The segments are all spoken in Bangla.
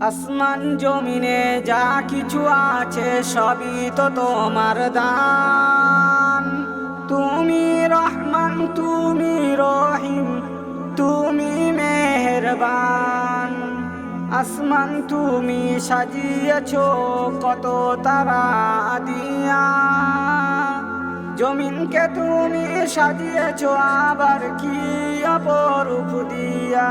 আসমান জমিনে যা কিছু আছে সবই তো তোমার দান। তুমি রহমান, তুমি রহিম, তুমি মেহেরবান। আসমান তুমি সাজিয়েছ, কত তারা দিয়া। জমিনকে তুমি সাজিয়েছ, আবার কি অপরূপ দিয়া?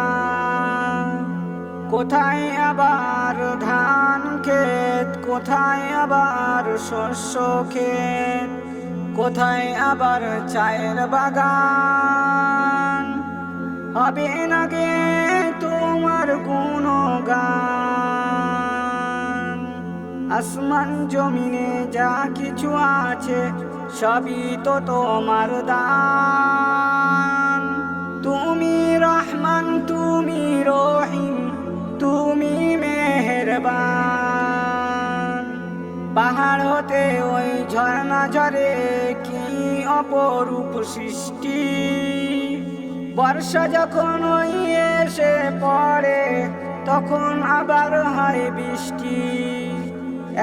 কোথায় আবার ধান ক্ষেত? কোথায় আবার শস্য ক্ষেত? কোথায় আবার চায়ের বাগান? হবে না গে তোমার গুণগান। আসমান জমিনে যা কিছু আছে, সবই তো তোমার দান। তুমি রহমান, তুমি তুমি মেহেরবান পাহাড় হতে ওই ঝর্ণা ঝরে কি অপরূপ সৃষ্টি? বর্ষা যখন ওই এসে পড়ে, তখন আবার হয় বৃষ্টি।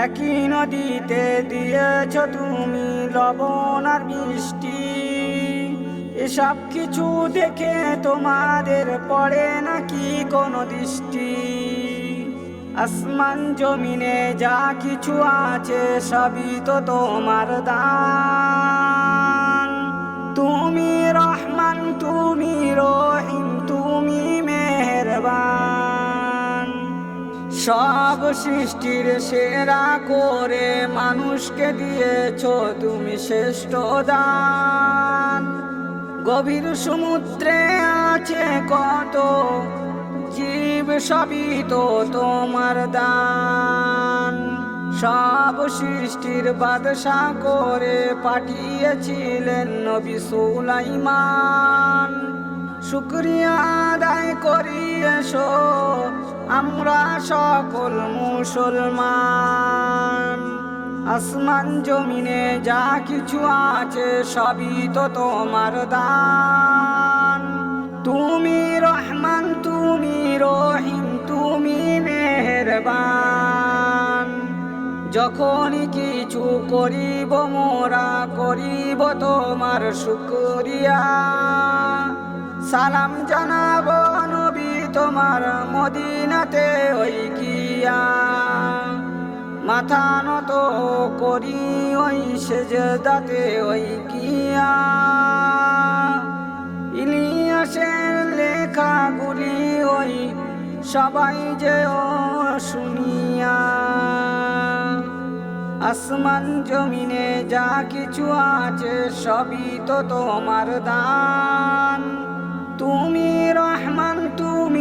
একই নদীতে দিয়েছ তুমি লবণ আর বৃষ্টি এসব কিছু দেখে তোমাদের পড়ে নাকি কোনো দৃষ্টি? আসমান জমিনে যা কিছু আছে সবই তো তোমার দান। তুমি রহমান, তুমি রহিম, তুমি মেহেরবান। সব সৃষ্টির সেরা করে মানুষকে দিয়েছ তুমি শ্রেষ্ঠ দান। গভীর সমুদ্রে আছে কত সবই তো তোমার দান। সব সৃষ্টির বাদশা করে পাঠিয়েছিলেন নবী সুলাইমান। শুক্রিয়া আদায় করি আমরা সকল মুসলমান। আসমান জমিনে যা কিছু আছে সবই তো তোমার দান। তুমি রহমান, তুমি তুমি মেহেরবান যখনই কিছু করিব, মোরা করিব তোমার শুক্রিয়া। সালাম জানাব নবী তোমার মদিনাতে ওই গিয়া মাথা নত করি ওই সেজদাতে ওই কিয়া। ইলিয়াসের লেখাগুলি ওই সবাই যে আসমান জমিনে যা কিছু আছে সবই তো তোমার দান। তুমি রহমান তুমি